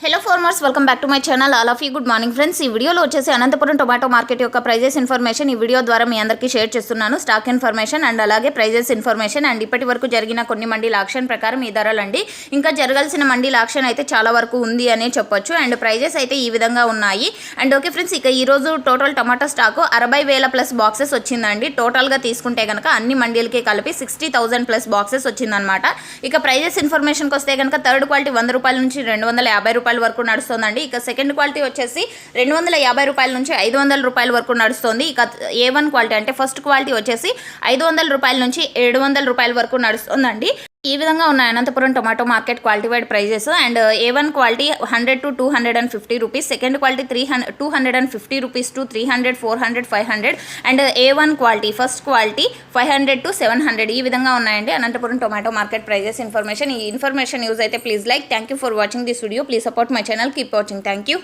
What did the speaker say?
Hello farmers welcome back to my channel all of you good morning friends ఈ వీడియోలో వచ్చేసి Anantapuram tomato market యొక్క prices information ఈ video ద్వారా మీ అందరికీ షేర్ చేస్తున్నాను. స్టాక్ ఇన్ఫర్మేషన్ అండ్ అలాగే ప్రైజెస్ ఇన్ఫర్మేషన్ అండ్ ఇప్పటి వరకు జరిగిన కొన్ని మండీల ఆక్షన్ ప్రకారం ఈ ధరలండి ఇంకా జరగాల్సిన మండీల ఆక్షన్ అయితే చాలా వరకు ఉంది అనే చెప్పొచ్చు. అండ్ ప్రైజెస్ అయితే ఈ విధంగా ఉన్నాయి. అండ్ ఓకే ఫ్రెండ్స్ ఇక ఈరోజు టోటల్ టొమాటో స్టాక్ అరవై వేల ప్లస్ బాక్సెస్ వచ్చిందండి. టోటల్గా తీసుకుంటే కనుక అన్ని మండీలకి కలిపి సిక్స్టీ థౌసండ్ ప్లస్ బాక్సెస్ వచ్చిందనమాట ఇక ప్రైజెస్ ఇన్ఫర్మేషన్కి వస్తే కనుక థర్డ్ క్వాలిటీ వంద రూపాయల నుంచి రెండు వందల యాభై రూపాయల వరకు నడుస్తుందండి. ఇక సెకండ్ క్వాలిటీ వచ్చేసి రెండు వందల యాభై రూపాయల నుంచి ఐదు వందల రూపాయల వరకు నడుస్తుంది. ఇక ఏ వన్ క్వాలిటీ అంటే ఫస్ట్ క్వాలిటీ వచ్చేసి ఐదు వందల రూపాయల నుంచి ఏడు వందల రూపాయల వరకు నడుస్తుందండి. ఈ విధంగా ఉన్నాయి. Anantapuram tomato market quality wise prices and A one quality hundred to two hundred and fifty rupees second quality three hundred two hundred and fifty rupees to three hundred four hundred five hundred and A one quality first quality five hundred to seven hundred ఈ విధంగా ఉన్నాయండి. Anantapuram tomato market prices information. ఈ information use అయితే please like thank you for watching this video. Please support my channel. Keep watching. Thank you